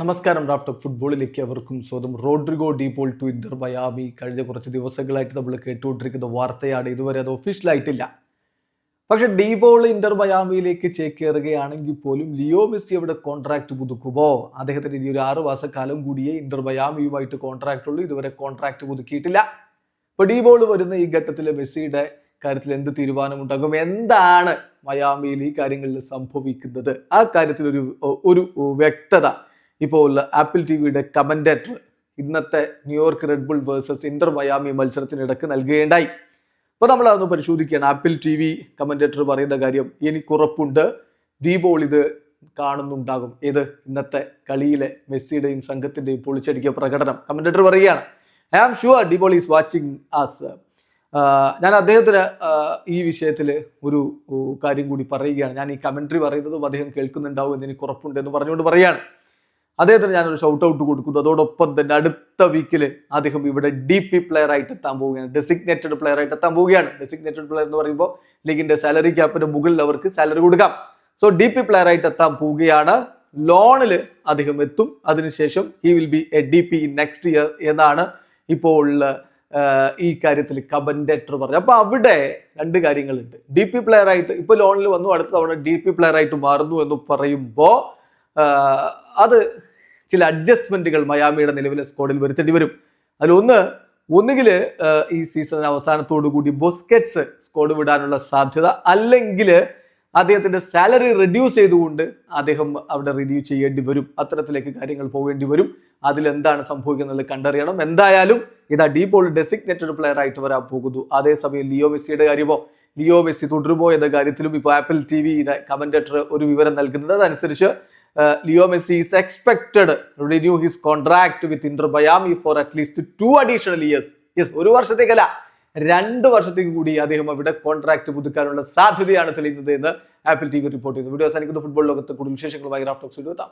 നമസ്കാരം റാഫ്റ്റ് ഫുട്ബോളിലേക്ക് അവർക്കും സ്വന്തം Rodrigo De Paul to Inter Miami. കഴിഞ്ഞ കുറച്ച് ദിവസങ്ങളായിട്ട് നമ്മൾ കേട്ടുകൊണ്ടിരിക്കുന്ന വാർത്തയാണ്. ഇതുവരെ അത് ഒഫീഷ്യലായിട്ടില്ല പക്ഷെ ഡീപോൾ ഇന്റർ മയാമിയിലേക്ക് ചേക്കേറുകയാണെങ്കിൽ പോലും ലിയോ മെസ്സി അവിടെ കോൺട്രാക്ട് പുതുക്കുമോ? അദ്ദേഹത്തിന് ഇനി ഒരു ആറ് മാസക്കാലം കൂടിയേ ഇന്റർ മയാമിയുമായിട്ട് കോൺട്രാക്ട് ഉള്ളൂ. ഇതുവരെ കോൺട്രാക്ട് പുതുക്കിയിട്ടില്ല. ഇപ്പൊ ഡീബോൾ വരുന്ന ഈ ഘട്ടത്തിൽ മെസ്സിയുടെ കാര്യത്തിൽ എന്ത് തീരുമാനമുണ്ടാകും? എന്താണ് മയാമിയിൽ ഈ കാര്യങ്ങളിൽ സംഭവിക്കുന്നത്? ആ കാര്യത്തിൽ ഒരു ഒരു വ്യക്തത ഇപ്പോൾ ആപ്പിൾ ടി വിയുടെ കമന്റേറ്റർ ഇന്നത്തെ New York Red Bull versus Inter Miami മത്സരത്തിനിടക്ക് നൽകുകയുണ്ടായി. അപ്പോൾ നമ്മൾ അതൊന്ന് പരിശോധിക്കുകയാണ്. ആപ്പിൾ ടി വി കമന്റേറ്റർ പറയുന്ന കാര്യം എനിക്കുറപ്പുണ്ട് ഡീബോൾ ഇത് കാണുന്നുണ്ടാകും. ഏത്? ഇന്നത്തെ കളിയിലെ മെസ്സിയുടെയും സംഘത്തിന്റെയും പൊളിച്ചടിക്കിയ പ്രകടനം. കമന്റേറ്റർ പറയുകയാണ്. I am sure De Paul is watching as ഞാൻ അദ്ദേഹത്തിന് ഈ വിഷയത്തിൽ ഒരു കാര്യം കൂടി പറയുകയാണ്. ഞാൻ ഈ കമന്ററി പറയുന്നതും അദ്ദേഹം കേൾക്കുന്നുണ്ടാവും എന്ന് എനിക്ക് ഉറപ്പുണ്ട് എന്ന് പറഞ്ഞുകൊണ്ട് പറയുകയാണ്. അദ്ദേഹത്തിന് ഞാനൊരു ഷൗട്ട് ഔട്ട് കൊടുക്കുന്നു. അതോടൊപ്പം തന്നെ അടുത്ത വീക്കിൽ അദ്ദേഹം ഇവിടെ ഡി പി പ്ലെയർ ആയിട്ട് എത്താൻ പോവുകയാണ്. ഡെസിഗ്നേറ്റഡ് പ്ലെയർ ആയിട്ട് എത്താൻ പോവുകയാണ്. ഡെസിഗ്നേറ്റഡ് പ്ലെയർ എന്ന് പറയുമ്പോൾ ലീഗിന്റെ സാലറി ക്യാപ്പിന്റെ മുകളിൽ അവർക്ക് സാലറി കൊടുക്കാം. സോ ഡി പി പ്ലെയർ ആയിട്ട് എത്താൻ പോവുകയാണ്. ലോണിൽ അദ്ദേഹം എത്തും. അതിനുശേഷം he will be a D P next year എന്നാണ് ഇപ്പോൾ ഈ കാര്യത്തിൽ കമന്റേറ്റർ പറഞ്ഞു അപ്പൊ അവിടെ രണ്ട് കാര്യങ്ങളുണ്ട്. ഡി പി പ്ലെയർ ആയിട്ട് ഇപ്പൊ ലോണിൽ വന്നു അടുത്ത തവണ ഡി പി പ്ലെയർ ആയിട്ട് മാറുന്നു എന്ന് പറയുമ്പോൾ അത് ചില അഡ്ജസ്റ്റ്മെന്റുകൾ മയാമിയുടെ നിലവിലെ സ്ക്വാഡിൽ വരുത്തേണ്ടി വരും. അതിലൊന്ന് ഒന്നുകിൽ ഈ സീസൺ അവസാനത്തോടു കൂടി ബൊസ്കറ്റ്സ് സ്ക്വാഡ് വിടാനുള്ള സാധ്യത അല്ലെങ്കിൽ അദ്ദേഹത്തിന്റെ സാലറി റെഡ്യൂസ് ചെയ്തുകൊണ്ട് അദ്ദേഹം അവിടെ റിവ്യൂ ചെയ്യേണ്ടി വരും. അത്തരത്തിലേക്ക് കാര്യങ്ങൾ പോകേണ്ടി വരും. അതിലെന്താണ് സംഭവിക്കുന്നത് കണ്ടറിയണം. എന്തായാലും ഇതാ ഡീപോൾ ഡെസിഗ്നേറ്റഡ് പ്ലെയർ ആയിട്ട് വരാൻ പോകുന്നു. അതേസമയം ലിയോ മെസ്സിയുടെ കാര്യമോ? ലിയോ മെസ്സി തുടരുമോ എന്ന കാര്യത്തിലും ഇപ്പോൾ ആപ്പിൾ ടി വി കമന്റേറ്റർ ഒരു വിവരം നൽകുന്നത്. അതനുസരിച്ച് Leo Messi is expected renew his contract with Inter Miami for at least two additional years yes ഒരു വർഷത്തേക്കല്ല. രണ്ട് വർഷത്തേക്ക് കൂടി അദ്ദേഹം അവിടെ കോൺട്രാക്ട് പുതുക്കാനുള്ള സാധ്യതയാണ് തെളിയുന്നത് എന്ന് ആപ്പിൾ ടി വി റിപ്പോർട്ട് ചെയ്തു. വീഡിയോ അവസാനിക്കുന്ന. ഫുട്ബോൾ ലോകത്ത് കൂടുതൽ വിശേഷങ്ങളുമായി റാഫ്റ്റോക്സ് എത്താം.